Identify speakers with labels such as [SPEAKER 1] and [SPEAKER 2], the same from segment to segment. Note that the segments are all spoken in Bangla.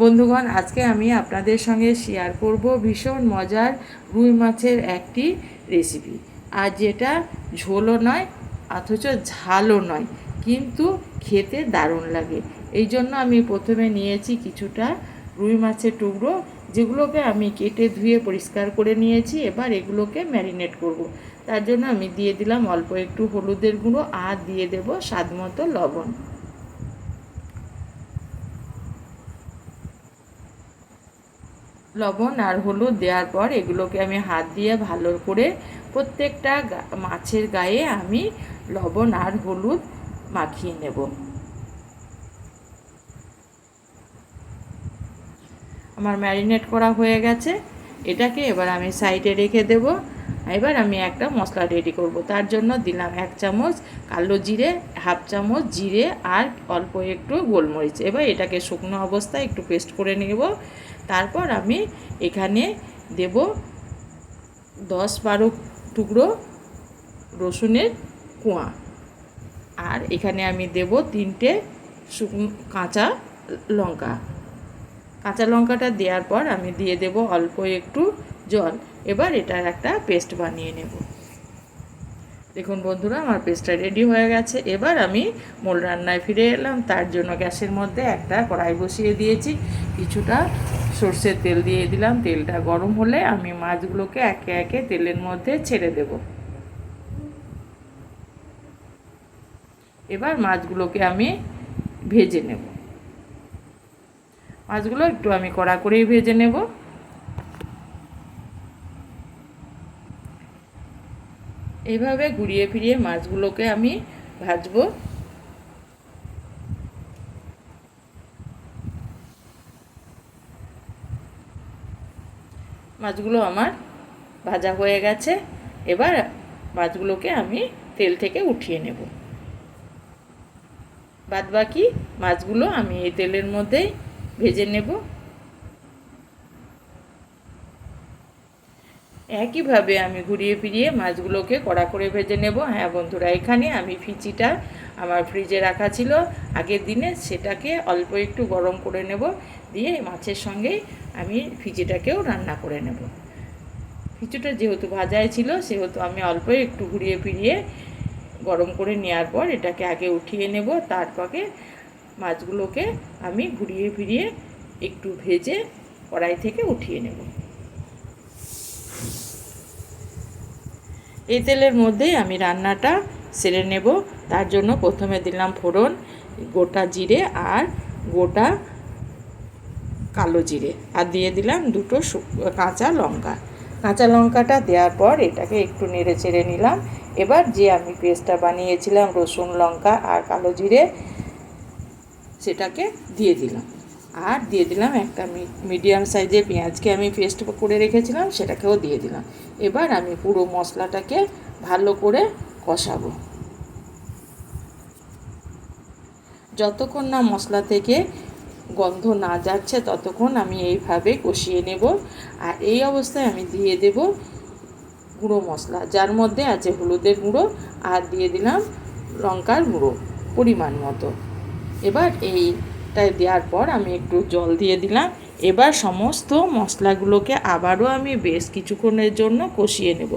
[SPEAKER 1] বন্ধুগণ, আজকে আমি আপনাদের সঙ্গে শেয়ার করব ভীষণ মজার রুই মাছের একটি রেসিপি আর যেটা ঝোলও নয়, অথচ ঝালও নয়, কিন্তু খেতে দারুণ লাগে। এই জন্য আমি প্রথমে নিয়েছি কিছুটা রুই মাছের টুকরো, যেগুলোকে আমি কেটে ধুয়ে পরিষ্কার করে নিয়েছি, এবার এগুলোকে ম্যারিনেট করব। তার জন্য আমি দিয়ে দিলাম অল্প একটু হলুদের গুঁড়ো, আর দিয়ে দেব স্বাদ মতো লবণ। লবণ আর হলুদ দেওয়ার পর এগুলোকে আমি হাত দিয়ে ভালো করে প্রত্যেকটা মাছের গায়ে আমি লবণ আর হলুদ মাখিয়ে নেব। আমার ম্যারিনেট করা হয়ে গেছে। এটাকে এবার আমি সাইডে রেখে দেব। এবার আমি একটা মশলা রেডি করব। তার জন্য দিলাম এক চামচ কালো জিরে, হাফ চামচ জিরে আর অল্প একটু গোলমরিচ। এবার এটাকে শুকনো অবস্থায় একটু পেস্ট করে নেব। তারপর আমি এখানে দেব দশ বারো টুকরো রসুনের কুয়া। আর এখানে আমি দেব তিনটে শুকনো কাঁচা লঙ্কা। কাঁচা লঙ্কাটা দেওয়ার পর আমি দিয়ে দেব অল্প একটু জল। এবার এটার একটা পেস্ট বানিয়ে নেব। দেখুন বন্ধুরা, আমার পেস্টটা রেডি হয়ে গেছে। এবার আমি মোল রান্নায় ফিরে এলাম। তার জন্য গ্যাসের মধ্যে একটা কড়াই বসিয়ে দিয়েছি। কিছুটা সর্ষের তেল দিয়ে দিলাম। তেলটা গরম হলে আমি মাছগুলোকে একে একে তেলের মধ্যে ছেড়ে দেব। এবার মাছগুলোকে আমি ভেজে নেব। মাছগুলো একটু আমি কড়া করেই ভেজে নেব। এইভাবে ঘুরিয়ে ফিরিয়ে মাছগুলোকে আমি ভাজবো। মাছগুলো আমার ভাজা হয়ে গেছে। এবার মাছগুলোকে আমি তেল থেকে উঠিয়ে নেব। বাদ বাকি মাছগুলো আমি এই তেলের মধ্যেই ভেজে নেব। একইভাবে আমি ঘুরিয়ে ফিরিয়ে মাছগুলোকে কড়া করে ভেজে নেব। হ্যাঁ বন্ধুরা, এখানে আমি ফিচিটা আমার ফ্রিজে রাখা ছিল। আগের দিনে সেটাকে অল্প একটু গরম করে নেব। দিয়ে মাছের সঙ্গে আমি ফিচিটাকেও রান্না করে নেব। ফিচুটা যেহেতু ভাজায় ছিল, সেহেতু আমি অল্প একটু ঘুরিয়ে ফিরিয়ে গরম করে নেওয়ার পর এটাকে আগে উঠিয়ে নেব। তারপরে মাছগুলোকে আমি ঘুরিয়ে ফিরিয়ে একটু ভেজে কড়াই থেকে উঠিয়ে নেব। এই তেলের মধ্যেই আমি রান্নাটা সেরে নেব। তার জন্য প্রথমে দিলাম ফোড়ন, গোটা জিরে আর গোটা কালো জিরে। আর দিয়ে দিলাম দুটো কাঁচা লঙ্কা। কাঁচা লঙ্কাটা দেওয়ার পর এটাকে একটু নেড়ে চেড়ে নিলাম। এবার যে আমি পেস্টটা বানিয়েছিলাম রসুন লঙ্কা আর কালো জিরে, সেটাকে দিয়ে দিলাম। আর দিয়ে দিলাম একটা মিডিয়াম সাইজের পেঁয়াজকে আমি পেস্ট করে রেখেছিলাম, সেটাকেও দিয়ে দিলাম। এবার আমি পুরো মশলাটাকে ভালো করে কষাবো। যতক্ষণ না মশলা থেকে গন্ধ না যাচ্ছে, ততক্ষণ আমি এইভাবে কষিয়ে নেব। আর এই অবস্থায় আমি দিয়ে দেব গুঁড়ো মশলা, যার মধ্যে আছে হলুদের গুঁড়ো আর দিয়ে দিলাম লঙ্কার গুঁড়ো পরিমাণ মতো। এবার এইটাই দেওয়ার পর আমি একটু জল দিয়ে দিলাম। এবার সমস্ত মশলাগুলোকে আবারও আমি বেশ কিছুক্ষণের জন্য কষিয়ে নেব।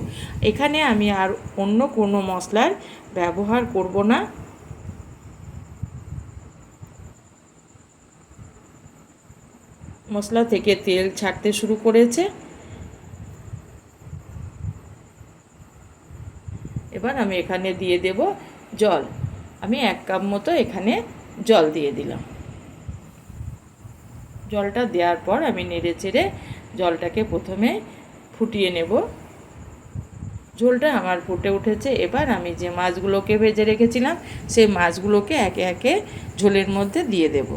[SPEAKER 1] এখানে আমি আর অন্য কোনো মশলার ব্যবহার করব না। মশলা থেকে তেল ছাড়তে শুরু করেছে। এবার আমি এখানে দিয়ে দেব জল। আমি এক কাপ মতো এখানে জল দিয়ে দিলাম। জলটা দেওয়ার পর আমি নেড়ে চেড়ে জলটাকে প্রথমে ফুটিয়ে নেব। ঝোলটা আমার ফুটে উঠেছে। এবার আমি যে মাছগুলোকে ভেজে রেখেছিলাম, সেই মাছগুলোকে একে একে ঝোলের মধ্যে দিয়ে দেবো।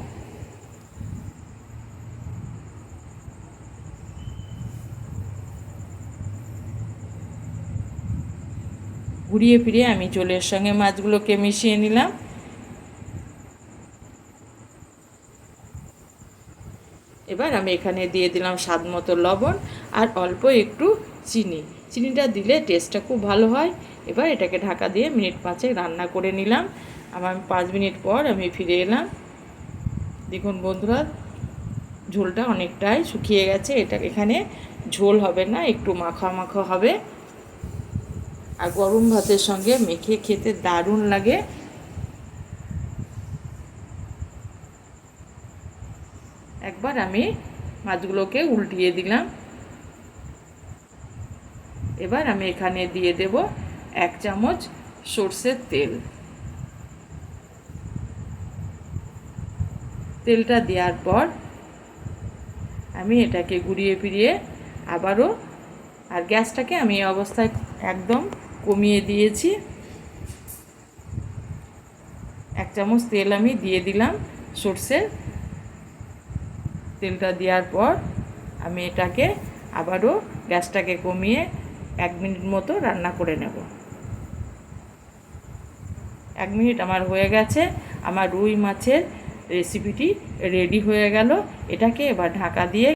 [SPEAKER 1] ঘুরিয়ে ফিরিয়ে আমি চোলের সঙ্গে মাছগুলোকে মিশিয়ে নিলাম। এবার আমি এখানে দিয়ে দিলাম স্বাদ মতো লবণ আর অল্প একটু চিনি। চিনিটা দিলে টেস্টটা খুব ভালো হয়। এবার এটাকে ঢাকা দিয়ে মিনিট পাঁচে রান্না করে নিলাম। আমার পাঁচ মিনিট পর আমি ফিরে এলাম। দেখুন বন্ধুরা, ঝোলটা অনেকটাই শুকিয়ে গেছে। এটা এখানে ঝোল হবে না, একটু মাখা মাখা হবে। আর গরম ভাতের সঙ্গে মেখে খেতে দারুণ লাগে। আমি মাছগুলোকে উল্টিয়ে দিলাম। এবার আমি এখানে দিয়ে দেব এক চামচ সর্ষের তেল। তেলটা দেওয়ার পর আমি এটাকে ঘুরিয়ে ফিরিয়ে আবারও, আর গ্যাসটাকে আমি এই অবস্থায় একদম কমিয়ে দিয়েছি। এক চামচ তেল আমি দিয়ে দিলাম সর্ষের তেলটা দেওয়ার পর আমি এটাকে আবারও গ্যাসটাকে কমিয়ে এক মিনিট মতো রান্না করে নেব। এক মিনিট আমার হয়ে গেছে, আমার রুই মাছের রেসিপিটি রেডি হয়ে গেল। এটাকে এবার ঢাকা দিয়ে